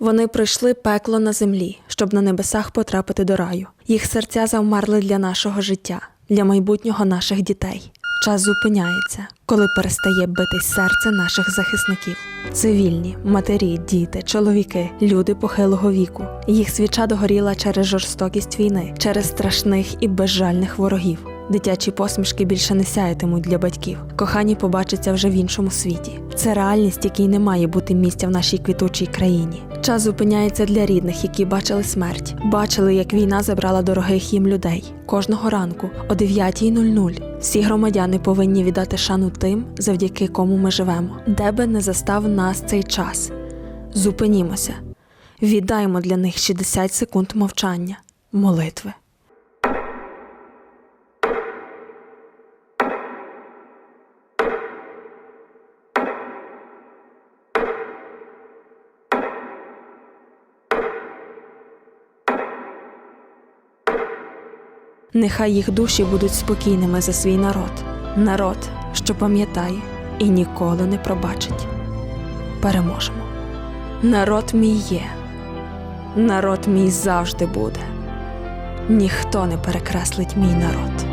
Вони пройшли пекло на землі, щоб на небесах потрапити до раю. Їх серця завмерли для нашого життя, для майбутнього наших дітей. Час зупиняється, коли перестає битись серце наших захисників. Цивільні, матері, діти, чоловіки, люди похилого віку. Їх свіча догоріла через жорстокість війни, через страшних і безжальних ворогів. Дитячі посмішки більше не сяятимуть для батьків. Кохані побачаться вже в іншому світі. Це реальність, якій не має бути місця в нашій квітучій країні. Час зупиняється для рідних, які бачили смерть, бачили, як війна забрала дорогих їм людей. Кожного ранку о 9.00 всі громадяни повинні віддати шану тим, завдяки кому ми живемо, де би не застав нас цей час. Зупинімося, віддаймо для них 60 секунд мовчання, молитви. Нехай їх душі будуть спокійними за свій народ, народ, що пам'ятає і ніколи не пробачить. Переможемо. Народ мій є, народ мій завжди буде. Ніхто не перекреслить мій народ.